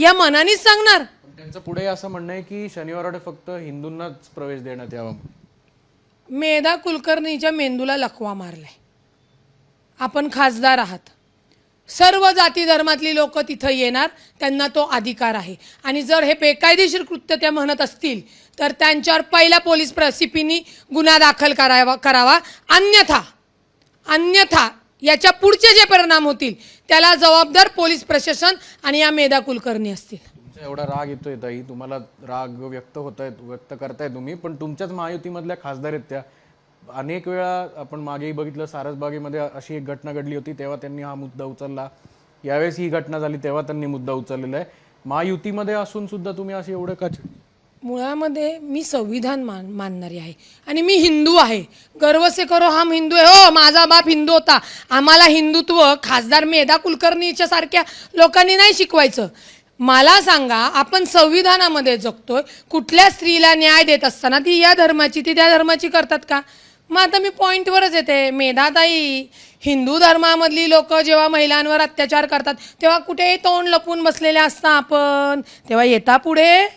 या मनानेच सांगणार. पण त्यांचं पुढे असं म्हणणं आहे की शनिवार फक्त हिंदूंनाच प्रवेश देण्यात यावा मेधा कुलकर्णीच्या मेंदूला लकवा मारलाय. आपण खासदार आहात. सर्व जाती धर्मातली लोक तिथं येणार त्यांना तो अधिकार आहे. आणि जर हे बेकायदेशीर कृत्य त्या म्हणत असतील तर त्यांच्यावर पहिल्या पोलीस प्र सीपीनी गुन्हा दाखल करावा करावा. अन्यथा अन्यथा याच्या पुढचे जे परिणाम होतील त्याला जबाबदार पोलीस प्रशासन आणि या मेधा कुलकर्णी असतील. तुमचा एवढा राग येतोय ताई. तुम्हाला राग व्यक्त होत आहेत व्यक्त करताय तुम्ही पण तुमच्याच महायुतीमधल्या खासदार आहेत त्या. अनेक वेळा आपण मागेही बघितलं सारसबागेमध्ये अशी एक घटना घडली होती तेव्हा त्यांनी हा मुद्दा उचलला. यावेळेस ही घटना झाली तेव्हा त्यांनी मुद्दा उचललेला आहे. महायुतीमध्ये असून सुद्धा तुम्ही असे एवढं का मुळामध्ये मी संविधान मान मानणारी आहे. आणि मी हिंदू आहे. गर्व से करो हम हिंदू आहे. हो माझा बाप हिंदू होता. आम्हाला हिंदुत्व खासदार मेधा कुलकर्णीच्या सारख्या लोकांनी नाही शिकवायचं. मला सांगा आपण संविधानामध्ये जगतोय कुठल्या स्त्रीला न्याय देत असताना ती या धर्माची ती त्या धर्माची करतात का? मग आता मी पॉईंटवरच येते. मेधाताई हिंदू धर्मामधली लोक जेव्हा महिलांवर अत्याचार करतात तेव्हा कुठेही तोंड लपून बसलेले असता आपण. तेव्हा येता पुढे.